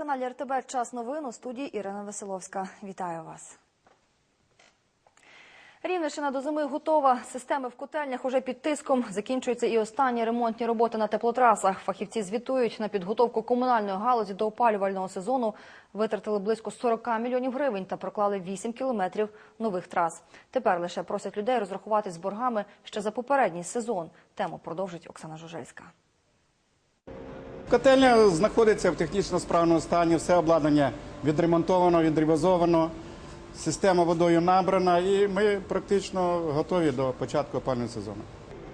На телеканалі РТБ час новин у студії Ірина Веселовська. Вітаю вас. Рівненщина до зими готова. Системи в котельнях уже під тиском. Закінчуються і останні ремонтні роботи на теплотрасах. Фахівці звітують на підготовку комунальної галузі до опалювального сезону. Витратили близько 40 мільйонів гривень та проклали 8 кілометрів нових трас. Тепер лише просять людей розрахувати з боргами ще за попередній сезон. Тему продовжить Оксана Жужельська. Котельня знаходиться в технічно справному стані, все обладнання відремонтовано, відревізовано, система водою набрана і ми практично готові до початку опалювального сезону.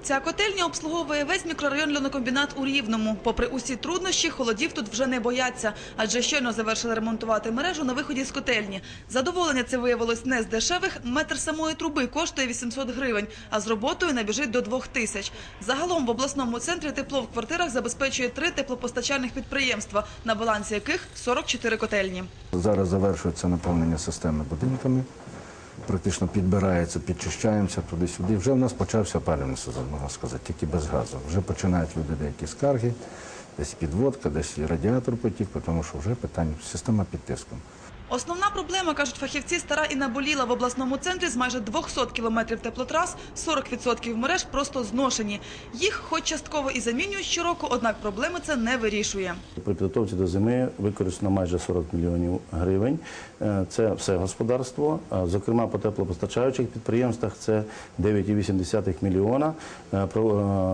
Ця котельня обслуговує весь мікрорайон льонокомбінат у Рівному. Попри усі труднощі, холодів тут вже не бояться, адже щойно завершили ремонтувати мережу на виході з котельні. Задоволення це виявилось не з дешевих. Метр самої труби коштує 800 гривень, а з роботою набіжить до 2 тисяч. Загалом в обласному центрі тепло в квартирах забезпечує три теплопостачальних підприємства, на балансі яких 44 котельні. Зараз завершується наповнення системи будинками. Практично підбирається, підчищаємося туди-сюди. Вже в нас почався опалювальний сезон, можна сказати, тільки без газу. Вже починають люди деякі скарги, десь підводка, десь радіатор потік, тому що вже питання, система під тиском. Основна проблема, кажуть фахівці, стара і наболіла в обласному центрі з майже 200 кілометрів теплотрас, 40% мереж просто зношені. Їх хоч частково і замінюють щороку, однак проблеми це не вирішує. При підготовці до зими використано майже 40 мільйонів гривень. Е, Це все господарство. Е, Зокрема, по теплопостачаючих підприємствах це 9,8 мільйона е,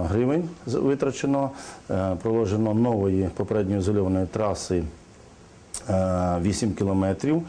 гривень витрачено. Проложено нової попередньо ізольованої траси 8 кілометрів.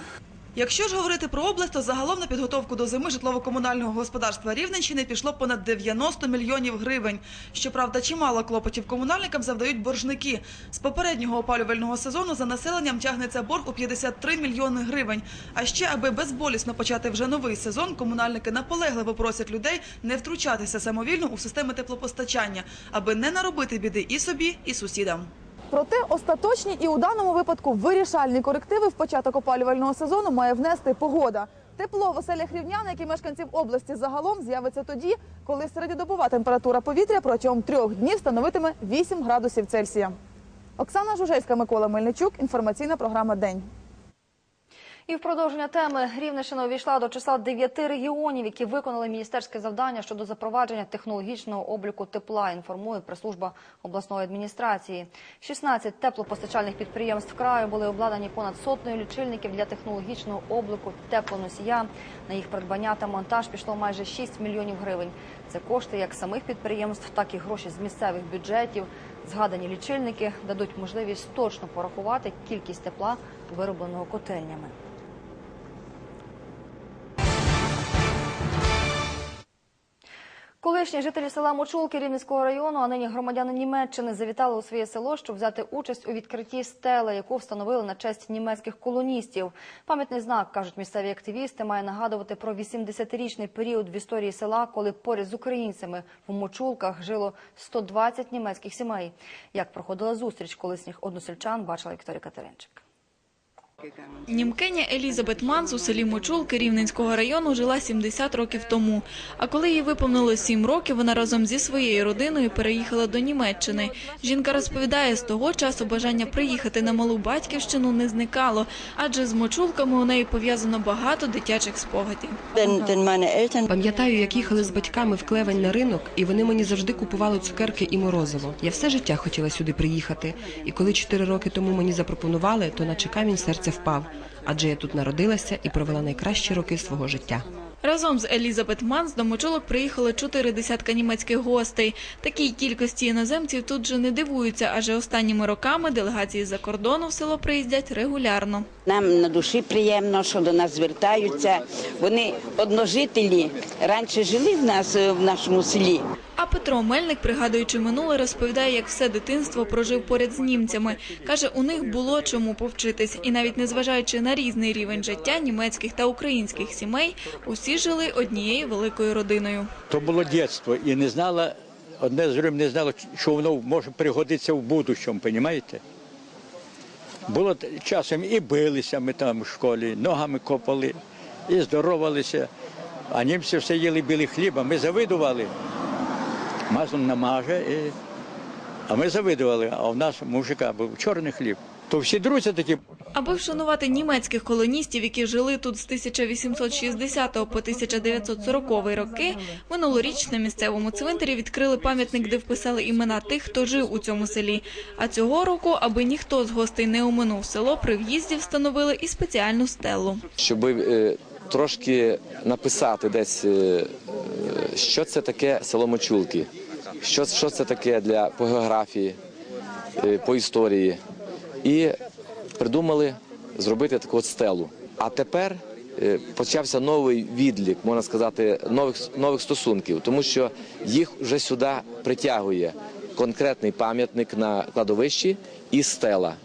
Якщо ж говорити про область, то загалом на підготовку до зими житлово-комунального господарства Рівненщини пішло понад 90 мільйонів гривень. Щоправда, чимало клопотів комунальникам завдають боржники. З попереднього опалювального сезону за населенням тягнеться борг у 53 мільйони гривень. А ще, аби безболісно почати вже новий сезон, комунальники наполегливо просять людей не втручатися самовільно у системи теплопостачання, аби не наробити біди і собі, і сусідам. Проте остаточні і у даному випадку вирішальні корективи в початок опалювального сезону має внести погода. Тепло в оселях рівнян, як і мешканців області загалом з'явиться тоді, коли середньодобова температура повітря протягом трьох днів становитиме 8 градусів Цельсія. Оксана Жужельська, Микола Мельничук. Інформаційна програма День. І в продовження теми Рівненщина увійшла до числа дев'яти регіонів, які виконали міністерське завдання щодо запровадження технологічного обліку тепла. Інформує прес-служба обласної адміністрації. 16 теплопостачальних підприємств краю були обладнані понад сотнею лічильників для технологічного обліку теплоносія. На їх придбання та монтаж пішло майже 6 мільйонів гривень. Це кошти як самих підприємств, так і гроші з місцевих бюджетів. Згадані лічильники дадуть можливість точно порахувати кількість тепла, виробленого котельнями. Колишні жителі села Мочулки Рівненського району, а нині громадяни Німеччини, завітали у своє село, щоб взяти участь у відкритті стели, яку встановили на честь німецьких колоністів. Пам'ятний знак, кажуть місцеві активісти, має нагадувати про 80-річний період в історії села, коли поряд з українцями в Мочулках жило 120 німецьких сімей. Як проходила зустріч колишніх односельчан, бачила Вікторія Катеринчик. Німкеня Елізабет Манс у селі Мочулки Рівненського району жила 70 років тому. А коли їй виповнилось 7 років, вона разом зі своєю родиною переїхала до Німеччини. Жінка розповідає, з того часу бажання приїхати на малу батьківщину не зникало, адже з Мочулками у неї пов'язано багато дитячих спогадів. Пам'ятаю, як їхали з батьками в клевень на ринок, і вони мені завжди купували цукерки і морозиво. Я все життя хотіла сюди приїхати. І коли чотири роки тому мені запропонували, то наче камінь серця впав. Адже я тут народилася і провела найкращі роки свого життя. Разом з Елізабет Манс до Мочулок приїхали чотири десятка німецьких гостей. Такій кількості іноземців тут же не дивуються, адже останніми роками делегації з-за кордону в село приїздять регулярно. нам на душі приємно, що до нас звертаються. Вони одножителі раніше жили в нас е, в нашому селі. А Петро Мельник, пригадуючи минуле, розповідає, як все дитинство прожив поряд з німцями. Каже, у них було чому повчитись. І навіть незважаючи на різний рівень життя німецьких та українських сімей, усі жили однією великою родиною. То було дитинство і не знала, одне з другим не знало, що воно може пригодитися в будущому, розумієте? Було часом і билися ми там в школі, ногами копали, і здоровалися. А німці все їли білий хліб, а ми завидували. Маслом намаже, і... а ми завидували, а у нас мужика був чорний хліб. То всі друзі такі Аби вшанувати німецьких колоністів, які жили тут з 1860 по 1940 роки, минулоріч на місцевому цвинтарі відкрили пам'ятник, де вписали імена тих, хто жив у цьому селі. А цього року, аби ніхто з гостей не оминув село, при в'їзді встановили і спеціальну стелу. щоб е, трошки написати десь, е, що це таке село Мочулки, що, що це таке для по географії, е, по історії. І придумали зробити таку от стелу. А тепер е, почався новий відлік, можна сказати, нових, нових стосунків, тому що їх вже сюди притягує конкретний пам'ятник на кладовищі і стела.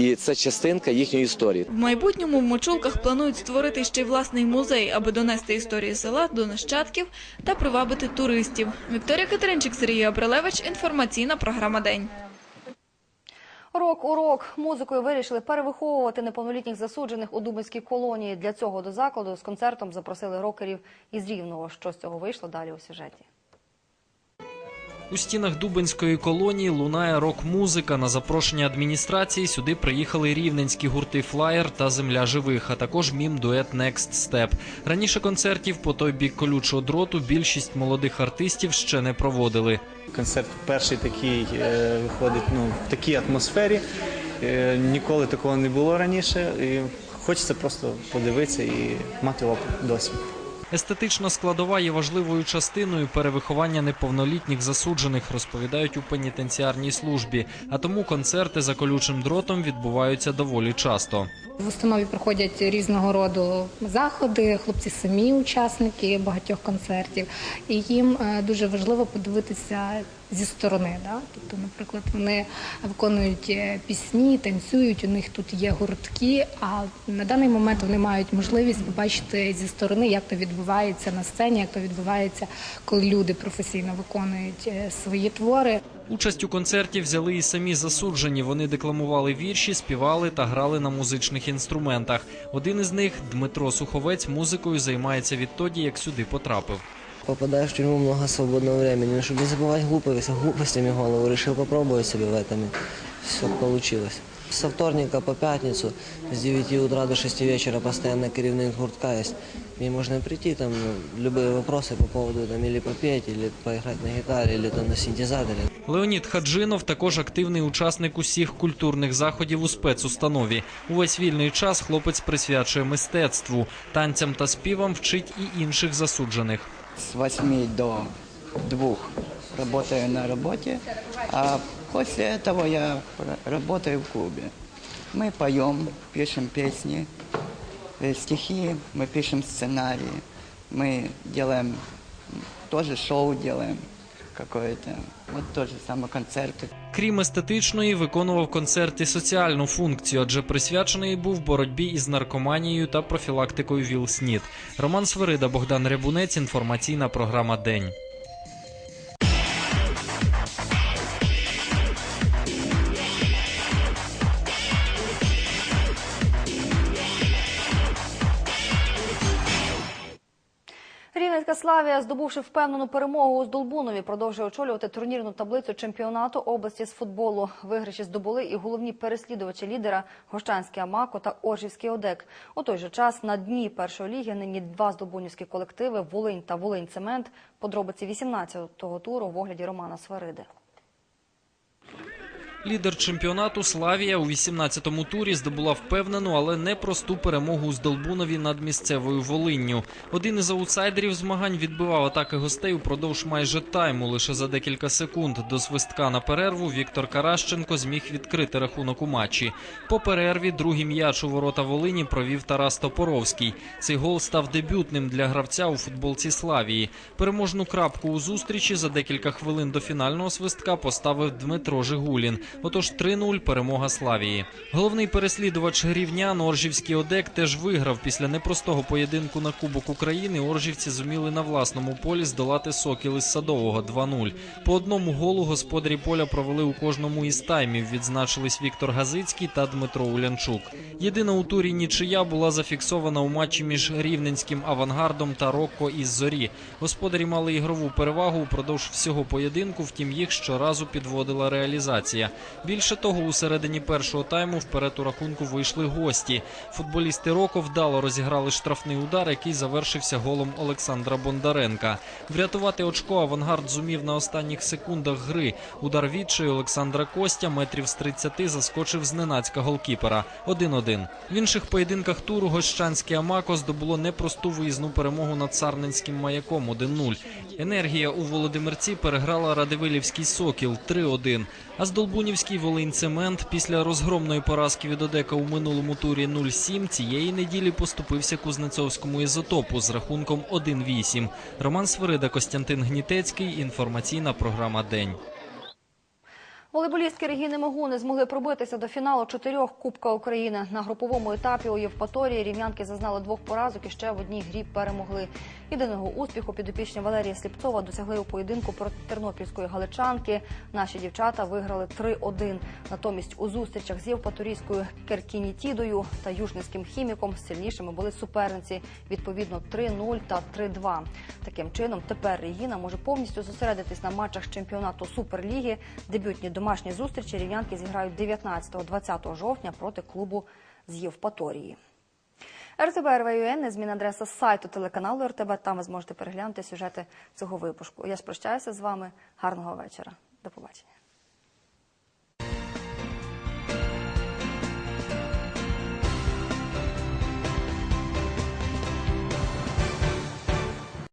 І це частинка їхньої історії. В майбутньому в Мочулках планують створити ще й власний музей, аби донести історію села до нащадків та привабити туристів. Вікторія Катеринчик, Сергій Абрилевич. Інформаційна програма День. Рок у рок музикою вирішили перевиховувати неповнолітніх засуджених у Дубинській колонії. Для цього до закладу з концертом запросили рокерів із Рівного. Що з цього вийшло далі у сюжеті. У стінах Дубинської колонії лунає рок-музика. На запрошення адміністрації сюди приїхали рівненські гурти Флаєр та Земля живих, а також мім-дует Next Step. Раніше концертів по той бік колючого дроту більшість молодих артистів ще не проводили. Концерт перший такий е, виходить ну, в такій атмосфері. Е, ніколи такого не було раніше. І хочеться просто подивитися і мати досвід. Естетична складова є важливою частиною перевиховання неповнолітніх засуджених, розповідають у пенітенціарній службі. А тому концерти за колючим дротом відбуваються доволі часто. В установі проходять різного роду заходи, хлопці самі учасники багатьох концертів, і їм е, дуже важливо подивитися зі сторони. Да? Тобто, наприклад, вони виконують е, пісні, танцюють, у них тут є гуртки, а на даний момент вони мають можливість побачити зі сторони, як то відбувається на сцені, як то відбувається, коли люди професійно виконують е, свої твори. Участь у концерті взяли і самі засуджені. Вони декламували вірші, співали та грали на музичних інструментах. Один із них, Дмитро Суховець, музикою займається відтоді, як сюди потрапив Попадаешь в тюрьму много свободного времени, но чтобы не забывать глупость, глупостями голову, решил попробовать себя в этом. Все получилось. Со вторника по пятницу с 9 утра до 6 вечера постоянно керівник гуртка есть. И можно прийти, там ну, любые вопросы по поводу там, или попеть, или поиграть на гитаре, или там, на синтезаторе. Леонід Хаджинов також активний учасник усіх культурних заходів у спецустанові. Увесь вільний час хлопець присвячує мистецтву, танцям та співам вчить і інших засуджених. с 8 до 2 работаю на работе, а после этого я р- работаю в клубе. Мы поем, пишем песни, э, стихи, мы пишем сценарии, мы делаем м, тоже шоу делаем какое-то, вот тоже самое концерты. Крім естетичної, виконував концерт і соціальну функцію, адже присвячений був боротьбі із наркоманією та профілактикою ВІЛ-СНІД. Роман Свирида, Богдан Рябунець. Інформаційна програма День. Рівненська Славія, здобувши впевнену перемогу у Здолбунові, продовжує очолювати турнірну таблицю чемпіонату області з футболу. Виграші здобули і головні переслідувачі лідера Гощанський Амако та Оржівський Одек. У той же час на дні першої ліги нині два здобунівські колективи Волинь та Волинь Цемент. Подробиці 18-го туру в огляді Романа Свариди. Лідер чемпіонату Славія у 18-му турі здобула впевнену, але непросту перемогу у Здолбунові над місцевою Волинню. Один із аутсайдерів змагань відбивав атаки гостей упродовж майже тайму. Лише за декілька секунд до свистка на перерву Віктор Каращенко зміг відкрити рахунок у матчі. По перерві другий м'яч у ворота Волині провів Тарас Топоровський. Цей гол став дебютним для гравця у футболці Славії. Переможну крапку у зустрічі за декілька хвилин до фінального свистка поставив Дмитро Жигулін. Отож 3-0 перемога Славії. Головний переслідувач рівнян Оржівський Одек теж виграв після непростого поєдинку на Кубок України. Оржівці зуміли на власному полі здолати Сокіл із Садового 2-0. По одному голу господарі поля провели у кожному із таймів. Відзначились Віктор Газицький та Дмитро Улянчук. Єдина у турі нічия була зафіксована у матчі між рівненським авангардом та Рокко із Зорі. Господарі мали ігрову перевагу упродовж всього поєдинку, втім їх щоразу підводила реалізація. Більше того, у середині першого тайму вперед у рахунку вийшли гості. Футболісти Роко вдало розіграли штрафний удар, який завершився голом Олександра Бондаренка. Врятувати очко авангард зумів на останніх секундах гри. Удар відчаю Олександра Костя метрів з 30 заскочив зненацька голкіпера. 1-1. В інших поєдинках туру Гощанське Амако здобуло непросту виїзну перемогу над Сарненським маяком 1-0. Енергія у Володимирці переграла Радивилівський Сокіл 3-1. А Здолбунівський Волинь-Цемент після розгромної поразки від Одека у минулому турі 0-7 цієї неділі поступився Кузнецовському ізотопу з рахунком 1-8. Роман Свирида, Костянтин Гнітецький. Інформаційна програма День. Волейболістки Регіни Могуни змогли пробитися до фіналу чотирьох Кубка України. На груповому етапі у Євпаторії рівнянки зазнали двох поразок і ще в одній грі перемогли. Єдиного успіху підопічні Валерія Сліпцова досягли у поєдинку проти тернопільської галичанки. Наші дівчата виграли 3-1. Натомість у зустрічах з Євпаторійською Керкінітідою та Южницьким хіміком сильнішими були суперниці відповідно 3-0 та 3-2. Таким чином, тепер Регіна може повністю зосередитись на матчах чемпіонату Суперліги. Дебютні домашні зустрічі рівнянки зіграють 19-20 жовтня проти клубу з Євпаторії. РТБ РВЮН, незмінна адреса сайту телеканалу РТБ. Там ви зможете переглянути сюжети цього випуску. Я ж прощаюся з вами. Гарного вечора. До побачення.